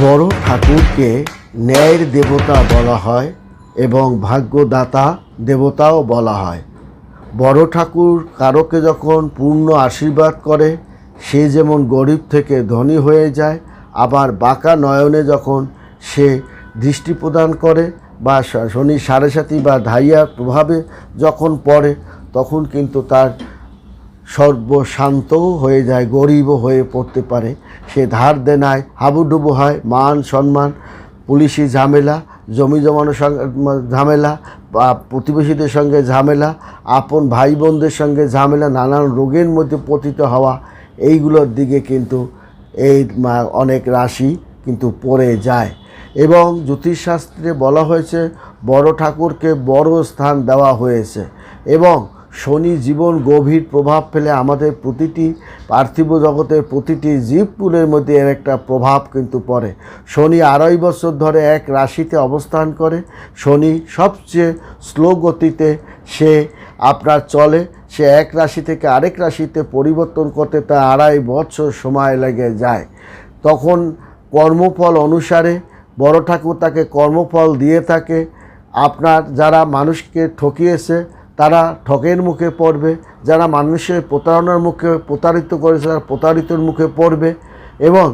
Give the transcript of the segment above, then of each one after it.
বড় ঠাকুরকে ন্যায়ের দেবতা বলা হয় এবং ভাগ্যদাতা দেবতাও বলা হয়। বড় ঠাকুর কারোকে যখন পূর্ণ আশীর্বাদ করে, সে যেমন গরিব থেকে ধনী হয়ে যায়, আবার বাঁকা নয়নে যখন সে দৃষ্টি প্রদান করে বা শনি সাড়ে সাতি বা ধাইয়ার প্রভাবে যখন পড়ে, তখন কিন্তু তার সর্বশান্তও হয়ে যায় গরিবও হয়ে পড়তে পারে। সে ধার দেনায়, হাবুডুবু হয়, মান সম্মান, পুলিশি ঝামেলা, জমি জমানোর সঙ্গে ঝামেলা, বা প্রতিবেশীদের সঙ্গে ঝামেলা, আপন ভাই বোনদের সঙ্গে ঝামেলা, নানান রোগের মধ্যে পতিত হওয়া, এইগুলোর দিকে কিন্তু এই অনেক রাশি কিন্তু পড়ে যায়। এবং জ্যোতিষশাস্ত্রে বলা হয়েছে, বড় ঠাকুরকে বড় স্থান দেওয়া হয়েছে। এবং শনি জীবন গভীর প্রভাব ফেলে আমাদের প্রতিটি পার্থিব জগতের প্রতিটি জীবকুলের মধ্যে এর একটা প্রভাব কিন্তু পড়ে। শনি আড়াই বছর ধরে এক রাশিতে অবস্থান করে। শনি সবচেয়ে স্লো গতিতে সে আপনার চলে। সে এক রাশি থেকে আরেক রাশিতে পরিবর্তন করতে তার আড়াই বছর সময় লেগে যায়। তখন কর্মফল অনুসারে বড় ঠাকুর তাকে কর্মফল দিয়ে থাকে। আপনার যারা মানুষকে ঠকিয়েছে তারা ঠকের মুখে পড়বে, যারা মানুষের প্রতারণার মুখে প্রতারিত করেছে তারা প্রতারিতর মুখে পড়বে এবং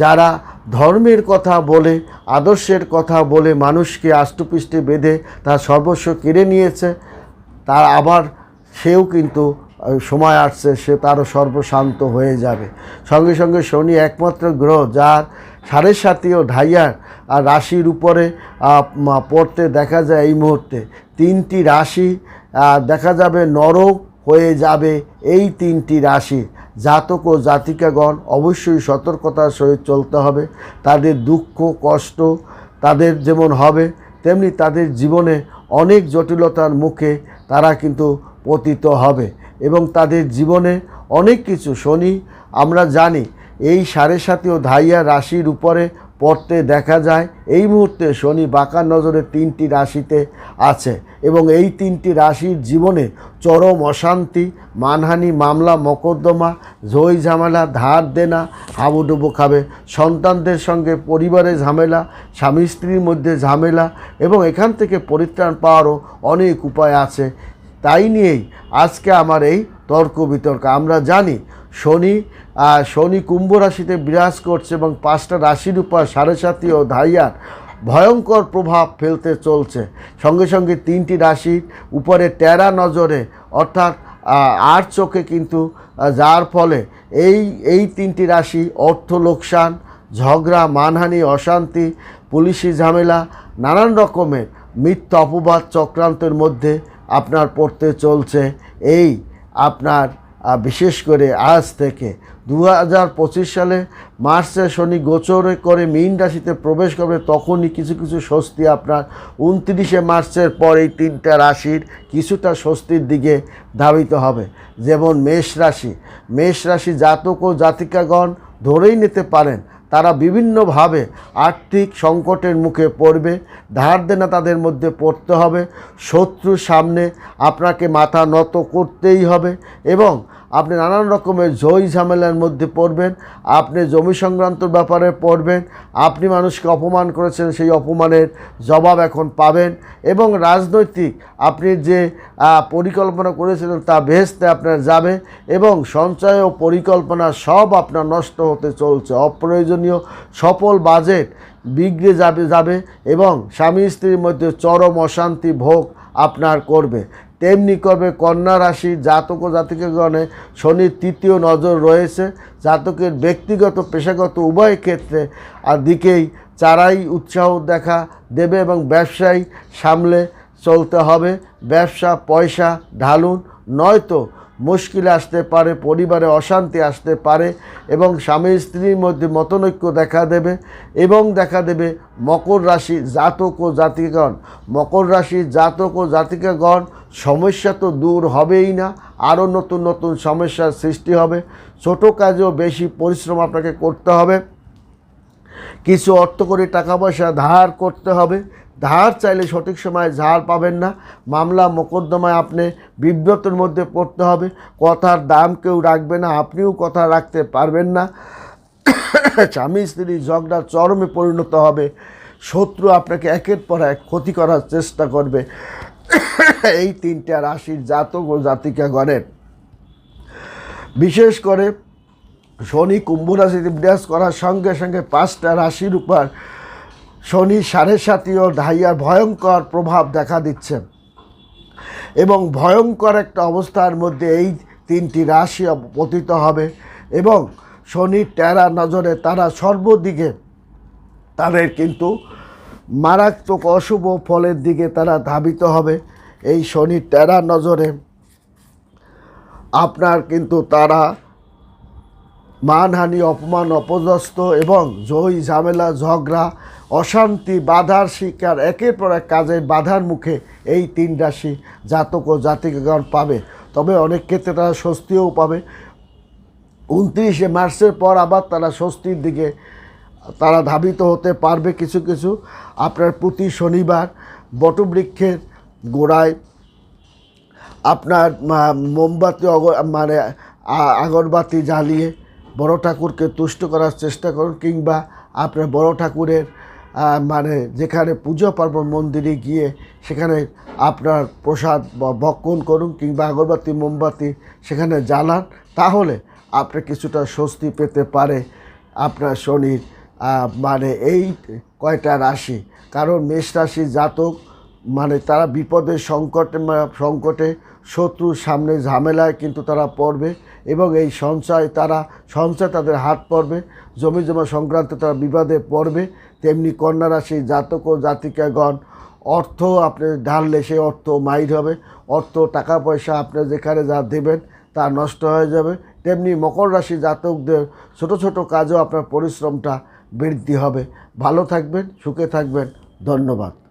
যারা ধর্মের কথা বলে, আদর্শের কথা বলে মানুষকে আষ্টপৃষ্টে বেঁধে তার সর্বস্ব কেড়ে নিয়েছে, তার আবার সেও কিন্তু সময় আসছে, সে তারও সর্বশান্ত হয়ে যাবে। সঙ্গে সঙ্গে শনি একমাত্র গ্রহ, যার সাড়ে সাতি ও ঢাইয়ার আর রাশির উপরে পড়তে দেখা যায় এই মুহূর্তে। তিনটি রাশি দেখা যাবে নরক হয়ে যাবে এই তিনটি রাশি। জাতক ও জাতিকাগণ অবশ্যই সতর্কতার সহিত চলতে হবে। তাদের দুঃখ, কষ্ট তাদের যেমন হবে, তেমনি তাদের জীবনে অনেক জটিলতার মুখে তারা কিন্তু পতিত হবে এবং তাদের জীবনে অনেক কিছু শনি, আমরা জানি, এই সাড়ে সাতি ও ধাইয়া রাশির উপরে পড়তে দেখা যায়। এই মুহূর্তে শনি বাঁকা নজরে তিনটি রাশিতে আছে এবং এই তিনটি রাশির জীবনে চরম অশান্তি, মানহানি, মামলা, মকদ্দমা, ঝই ঝামেলা, ধার দেনা, হাবুডুবু খাবে, সন্তানদের সঙ্গে পরিবারে ঝামেলা, স্বামী স্ত্রীর মধ্যে ঝামেলা এবং এখান থেকে পরিত্রাণ পাওয়ারও অনেক উপায় আছে। তাই নিয়েই আজকে আমার এই তর্ক বিতর্ক। আমরা জানি শনি শনি কুম্ভ রাশিতে বিরাজ করছে এবং পাঁচটা রাশির উপর সাড়ে সাতি ও ধাইয়ার ভয়ঙ্কর প্রভাব ফেলতে চলছে। সঙ্গে সঙ্গে তিনটি রাশির উপরে টেরা নজরে, অর্থাৎ আর চোখে কিন্তু যার ফলে এই এই তিনটি রাশি অর্থ লোকসান, ঝগড়া, মানহানি, অশান্তি, পুলিশি ঝামেলা, নানান রকমের মিথ্যা অপবাদ চক্রান্তের মধ্যে আপনার পড়তে চলছে। এই আপনার বিশেষ করে আজ থেকে দু হাজার পঁচিশ সালে মার্চে শনি গোচরে করে মীন রাশিতে প্রবেশ করবে, তখনই কিছু কিছু স্বস্তি আপনার উনত্রিশে মার্চের পর এই তিনটা রাশির কিছুটা স্বস্তির দিকে ধাবিত হবে। যেমন মেষ রাশি মেষ রাশি জাতক ও জাতিকাগণ ধরেই নিতে পারেন তারা বিভিন্নভাবে আর্থিক সংকটের মুখে পড়বে। ধার দেনা তাদের মধ্যে পড়তে হবে। শত্রুর সামনে আপনাকে মাথা নত করতেই হবে এবং আপনি নানান রকমের ঝই ঝামেলার মধ্যে পড়বেন, আপনি জমি সংক্রান্ত ব্যাপারে পড়বেন, আপনি মানুষকে অপমান করেছেন, সেই অপমানের জবাব এখন পাবেন এবং রাজনৈতিক আপনি যে পরিকল্পনা করেছিলেন তা ভেস্তে আপনার যাবে এবং সঞ্চয় ও পরিকল্পনা সব আপনার নষ্ট হতে চলছে, অপ্রয়োজনীয় সফল বাজেট বিগড়ে যাবে যাবে এবং স্বামী স্ত্রীর মধ্যে চরম অশান্তি ভোগ আপনার করবে। তেমনি কবে কন্যা রাশি জাতক ও জাতিকগণে শনির তৃতীয় নজর রয়েছে, জাতকের ব্যক্তিগত, পেশাগত উভয় ক্ষেত্রে আর দিকেই চারাই উৎসাহ দেখা দেবে এবং ব্যবসায়ী সামলে চলতে হবে। ব্যবসা, পয়সা, ঢালুন, নয়তো মুশকিল আসতে পারে, পরিবারে অশান্তি আসতে পারে এবং স্বামী স্ত্রীর মধ্যে মতনৈক্য দেখা দেবে এবং দেখা দেবে মকর রাশি জাতক ও জাতিকাগণ। মকর রাশি জাতক ও জাতিকাগণ, সমস্যা তো দূর হবেই না, আরও নতুন নতুন সমস্যার সৃষ্টি হবে। ছোট কাজেও বেশি পরিশ্রম আপনাকে করতে হবে। কিছু অর্থ করে টাকা পয়সা ধার করতে হবে। ধার চাইলে সঠিক সময়ে ধার পাবেন না। মামলা মোকদ্দমায় আপনি বিব্রতের মধ্যে পড়তে হবে। কথার দাম কেউ রাখবে না, আপনিও কথা রাখতে পারবেন না। স্বামী স্ত্রী ঝগড়া চরমে পরিণত হবে। শত্রু আপনাকে একের পর এক ক্ষতি করার চেষ্টা করবে। এই তিনটা রাশির জাতক ও জাতিকা জাতিকাগণের। বিশেষ করে শনি কুম্ভ রাশিতে বিরাজ করার সঙ্গে সঙ্গে পাঁচটা রাশির উপর শনি সাড়ে সাতি ও ঢাইয়ার ভয়ঙ্কর প্রভাব দেখা দিচ্ছে। এবং ভয়ঙ্কর একটা অবস্থার মধ্যে এই তিনটি রাশি পতিত হবে এবং শনির টেরা নজরে তারা সর্বদিকে তাদের কিন্তু মারাত্মক অশুভ ফলের দিকে তারা ধাবিত হবে। এই শনির টেরা নজরে আপনার কিন্তু তারা মানহানি, অপমান, অপদস্থ এবং জয়, ঝামেলা, ঝগড়া অশান্তি, বাধার শিকার, একের পর এক কাজের বাধার মুখে এই তিন রাশি জাতক ও জাতিকাগণ পাবে। তবে অনেক ক্ষেত্রে তারা স্বস্তিও পাবে। উনত্রিশে মার্চের পর আবার তারা স্বস্তির দিকে, তারা ধাবিত হতে পারবে কিছু কিছু। আপনার প্রতি শনিবার বটবৃক্ষের গোড়ায় আপনার মোমবাতি মানে আগরবাতি জ্বালিয়ে বড় ঠাকুরকে তুষ্ট করার চেষ্টা করুন, কিংবা আপনার বড় ঠাকুরের মানে যেখানে পুজো পার্বণ মন্দিরে গিয়ে সেখানে আপনার প্রসাদ বা ভক্ষণ করুন কিংবা আগরবাতি, মোমবাতি সেখানে জ্বালান, তাহলে আপনি কিছুটা স্বস্তি পেতে পারে আপনার শনির মানে এই কয়টা রাশি। কারণ মেষ রাশি জাতক মানে তারা বিপদের সংকটে সংকটে শত্রুর সামনে ঝামেলায় কিন্তু তারা পড়বে এবং এই সঞ্চয় তারা, সঞ্চয় তাদের হাত পড়বে। জমি জমা সংক্রান্ত তারা বিবাদে পড়বে। তেমনি কন্যারাশি জাতক ও জাতিকাগণ, অর্থ আপনি ঢাললে সেই অর্থ মাইর হবে। অর্থ, টাকা, পয়সা আপনি যেখানে যা দেবেন তা নষ্ট হয়ে যাবে। তেমনি মকর রাশি জাতকদের ছোট ছোট কাজেও আপনার পরিশ্রমটা বৃদ্ধি হবে। ভালো থাকবেন, সুখে থাকবেন। ধন্যবাদ।